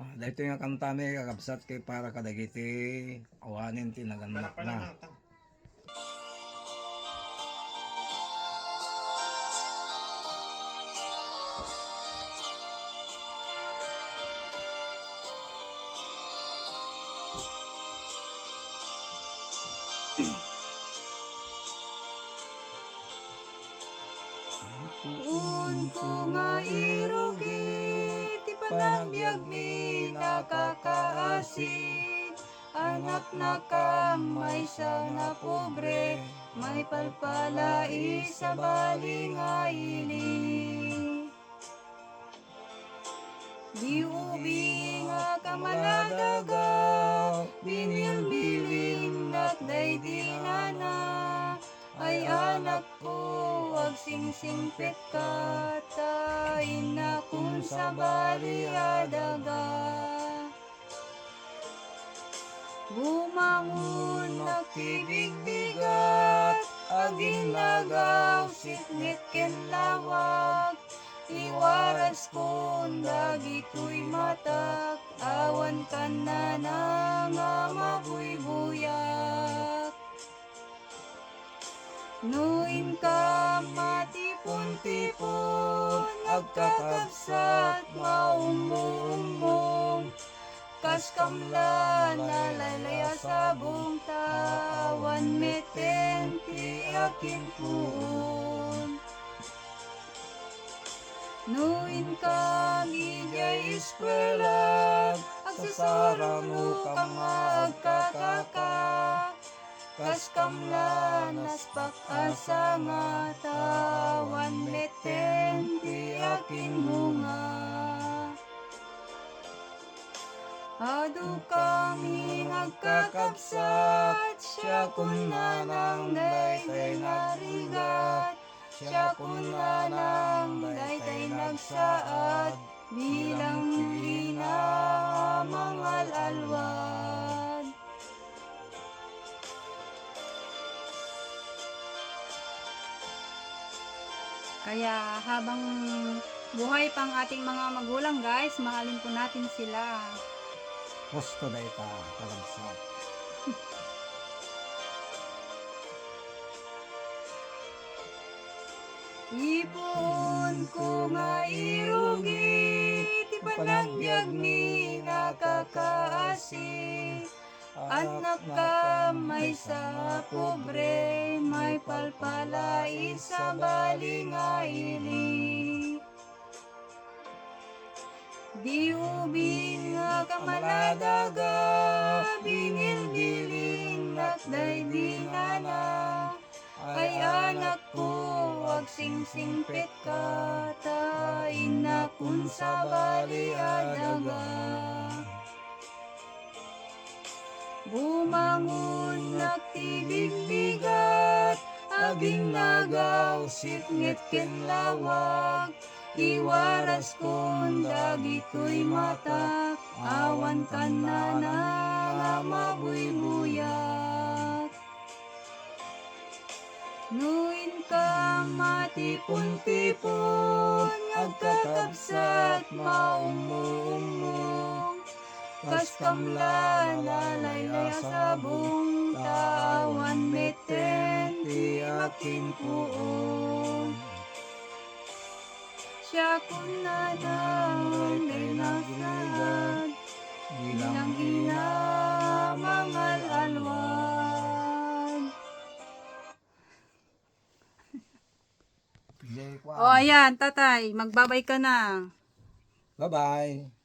Ah, dahito nga kantami kakabsat kay para kadagiti awanin tinaganap na. Un ko nga irugi, panagbiag mi nakakaasin. Anak na kamay sa nga pobre, may palpala isa bali nga ili. Di ubi nga kamaladaga, binilbiling nakday dinana. Ay anak ko, wag sing-singpit ka, baliadaga. Bumangon nagtibig-bigat, aging nagaw, siknit ken lawag. Iwaras ko, dagito'y matak, awan ka na na nga mabuybuyak. Nuin ka matipon-tipon, agkakabsat maumong Kas kamla nalalaya sa buong tawan, meten ti aking puon. Nuin ka gijay eskwela, agsasarano ka magkakaka. Kas kamla naspak asa nga tawan, meten aking bunga. Adu kami nagkakabsat, siya kung nanang daytay narigat, siya kung nanang daytay nagsaad, bilang ina Kaya habang buhay pang ating mga magulang guys, mahalin po natin sila. Gusto na ita kakabsat. Ipon ko nga irugi, ti panagbiag mi nakakaasi. Anak ka may sa pobre, may palpala isa bali nga ili. Di ubin nga kamaladaga, binil-biling nakday dinana. Ay anak ko, wag sing-singpit ka, tain na kung sa baliadaga. Bumangon nagtibig-bigat, aging nagaw, sitngit ken lawag. Iwaras kung dagito'y matak, awan ka na mabuybuyak. Nuin ka matipon-tipon, agkakabsat maumumong. Kas kamla lalayaya sa buong tawan, meten ti aking puon. Siya kung nanang ay nasagad, bilang ina mangal alwad. Jay O ayan, tatay, magbabay ka na. Bye-bye.